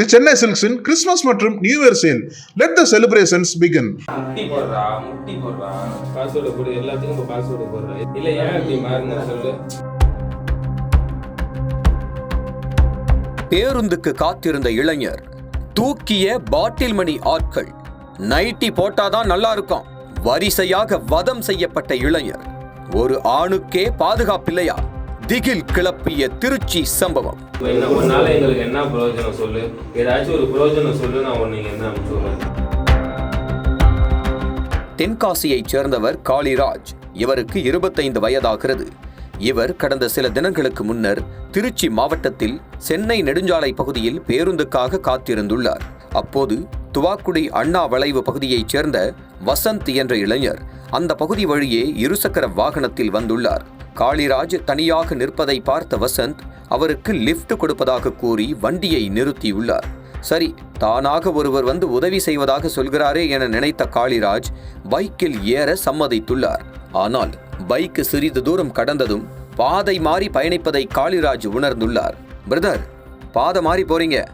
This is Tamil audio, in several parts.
தி சென்னை சில்க்ஸின் கிறிஸ்துமஸ் மற்றும் new year sale. Let the celebrations begin முட்டி போடுறா முட்டி போடுறா. பாஸ்வேர்டு போடு எல்லாத்துக்கும் இப்போ பாஸ்வேர்டு போடுறா. இல்ல ஏன் இப்படி மாறின சொல்லு. பேருந்துக்கு காத்திருந்த இளைஞர் தூக்கிய பாட்டில் மணி ஆட்கள். நைட்டி போட்டாதான் நல்லா இருக்கும் வரிசையாக வதம் செய்யப்பட்ட இளைஞர். ஒரு ஆணுக்கே பாதுகாப்பில்லையா? திகில் கிளப்பிய திருச்சி சம்பவம். என்ன உன்னால எங்களுக்கு என்ன பிரயோஜனம் சொல்லு? ஏதாச்சும் ஒரு பிரயோஜனம் சொல்லு நான் உன்னை என்ன அனுப்பிச்சுடுறேன். தென்காசியைச் சேர்ந்தவர் காளிராஜ் இவருக்கு இருபத்தைந்து வயதாகிறது. இவர் கடந்த சில தினங்களுக்கு முன்னர் திருச்சி மாவட்டத்தில் சென்னை நெடுஞ்சாலை பகுதியில் பேருந்துக்காக காத்திருந்துள்ளார். அப்போது துவாக்குடி அண்ணா வளைவு பகுதியைச் சேர்ந்த வசந்த் என்ற இளைஞர் அந்த பகுதி வழியே இருசக்கர வாகனத்தில் வந்துள்ளார். காளிராஜ் தனியாக நிற்பதை பார்த்த வசந்த் அவருக்கு லிஃப்ட் கொடுப்பதாக கூறி வண்டியை நிறுத்தியுள்ளார். சரி தானாக ஒருவர் வந்து உதவி செய்வதாக சொல்கிறாரே என நினைத்த காளிராஜ் பைக்கில் ஏற சம்மதித்துள்ளார். ஆனால் பைக் சிறிது தூரம் கடந்ததும் பாதை மாறி பயணிப்பதை காளிராஜ் உணர்ந்துள்ளார். பிரதர் பாதை மாறி போறீங்க.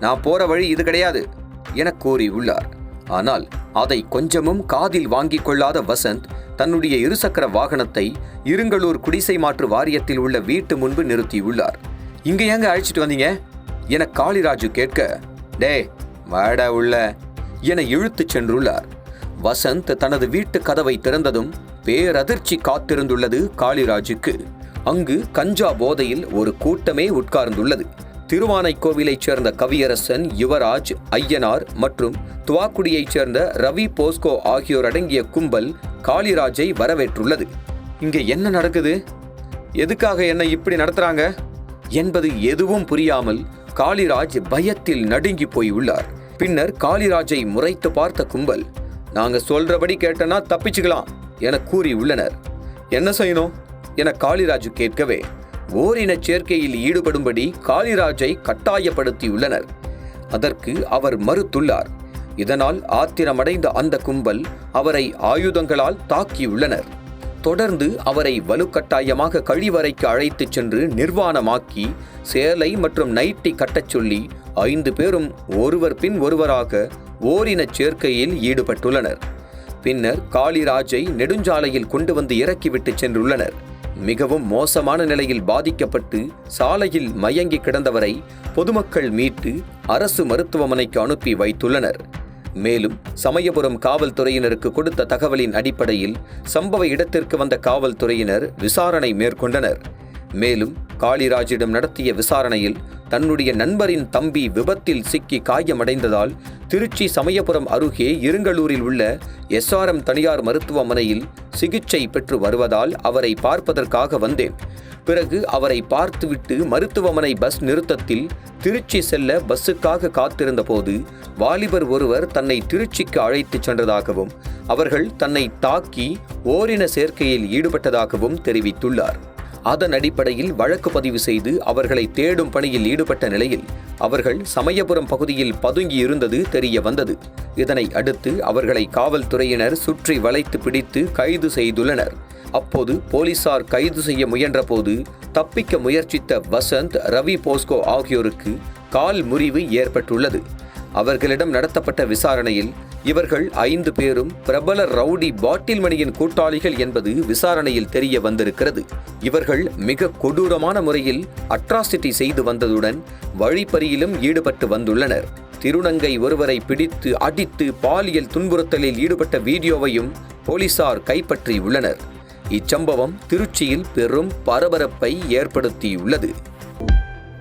நான் போற வழி இது கிடையாது என கூறியுள்ளார். ஆனால் அதை கொஞ்சமும் காதில் வாங்கிக் கொள்ளாத வசந்த் தன்னுடைய இருசக்கர வாகனத்தை இருங்கலூர் குடிசை மாற்று வாரியத்தில் உள்ள வீட்டு முன்பு நிறுத்தியுள்ளார். இங்க ஏங்க அழைச்சிட்டு வந்தீங்க? என காளிராஜு கேட்க டே வாட உள்ள என இழுத்துச் சென்றுள்ளார். வசந்த் தனது வீட்டு கதவை திறந்ததும் பேரதிர்ச்சி காத்திருந்துள்ளது காளிராஜுக்கு. அங்கு கஞ்சா போதையில் ஒரு கூட்டமே உட்கார்ந்துள்ளது. திருவானைக்கோவிலைச் சேர்ந்த கவியரசன் யுவராஜ் ஐயனார் மற்றும் துவாக்குடியைச் சேர்ந்த ரவி போஸ்கோ ஆகியோர் அடங்கிய கும்பல் காளிராஜை வரவேற்றுள்ளது. இங்கே என்ன நடக்குது? எதுக்காக என்னை இப்படி நடத்துறாங்க? என்பது எதுவும் புரியாமல் காளிராஜ் பயத்தில் நடுங்கி போய் உள்ளார் பின்னர் காளிராஜை முறைத்து பார்த்த கும்பல் நாங்க சொல்றபடி கேட்டனா தப்பிச்சுக்கலாம் என கூறி உள்ளனர் என்ன செய்யணும்? என காளிராஜு கேட்கவே ஓரினச் சேர்க்கையில் ஈடுபடும்படி காளிராஜை கட்டாயப்படுத்தியுள்ளனர். அதற்கு அவர் மறுத்துள்ளார். இதனால் ஆத்திரமடைந்த அந்த கும்பல் அவரை ஆயுதங்களால் தாக்கியுள்ளனர். தொடர்ந்து அவரை வலுக்கட்டாயமாக கழிவறைக்கு அழைத்துச் சென்று நிர்வாணமாக்கி சேலை மற்றும் நைட்டி கட்டச் சொல்லி ஐந்து பேரும் ஒருவர் பின் ஒருவராக ஓரினச் சேர்க்கையில் ஈடுபட்டுள்ளனர். பின்னர் காளிராஜை நெடுஞ்சாலையில் கொண்டு வந்து இறக்கிவிட்டு சென்றுள்ளனர். மிகவும் மோசமான நிலையில் பாதிக்கப்பட்டு சாலையில் மயங்கி கிடந்தவரை பொதுமக்கள் மீட்டு அரசு மருத்துவமனைக்கு அனுப்பி வைத்துள்ளனர். மேலும் சமயபுரம் காவல்துறையினருக்கு கொடுத்த தகவலின் அடிப்படையில் சம்பவ இடத்திற்கு வந்த காவல்துறையினர் விசாரணை மேற்கொண்டனர். மேலும் காளிராஜிடம் நடத்திய விசாரணையில் தன்னுடைய நண்பரின் தம்பி விபத்தில் சிக்கி காயமடைந்ததால் திருச்சி சமயபுரம் அருகே இருங்கலூரில் உள்ள எஸ்ஆர்எம் தனியார் மருத்துவமனையில் சிகிச்சை பெற்று வருவதால் அவரை பார்ப்பதற்காக வந்தேன். பிறகு அவரை பார்த்துவிட்டு மருத்துவமனை பஸ் நிறுத்தத்தில் திருச்சி செல்ல பஸ்ஸுக்காக காத்திருந்த போது வாலிபர் ஒருவர் தன்னை திருச்சிக்கு அழைத்துச் சென்றதாகவும் அவர்கள் தன்னை தாக்கி ஓரின சேர்க்கையில் ஈடுபட்டதாகவும் தெரிவித்துள்ளார். அதன் அடிப்படையில் வழக்கு பதிவு செய்து அவர்களை தேடும் பணியில் ஈடுபட்ட நிலையில் அவர்கள் சமயபுரம் பகுதியில் பதுங்கி இருந்தது தெரிய வந்தது. இதனை அடுத்து அவர்களை காவல்துறையினர் சுற்றி வளைத்து பிடித்து கைது செய்துள்ளனர். அப்போது போலீசார் கைது செய்ய முயன்றபோது தப்பிக்க முயற்சித்த வசந்த் ரவி போஸ்கோ ஆகியோருக்கு கால் முறிவு ஏற்பட்டுள்ளது. அவர்களிடம் நடத்தப்பட்ட விசாரணையில் இவர்கள் ஐந்து பேரும் பிரபல ரவுடி பாட்டில் மணியின் கூட்டாளிகள் என்பது விசாரணையில் தெரிய வந்திருக்கிறது. இவர்கள் மிக கொடூரமான முறையில் அட்ராசிட்டி செய்து வந்ததுடன் வழிப்பறியிலும் ஈடுபட்டு வந்துள்ளனர். திருநங்கை ஒருவரை பிடித்து அடித்து பாலியல் துன்புறுத்தலில் ஈடுபட்ட வீடியோவையும் போலீசார் கைப்பற்றியுள்ளனர். இச்சம்பவம் திருச்சியில் பெரும் பரபரப்பை ஏற்படுத்தியுள்ளது.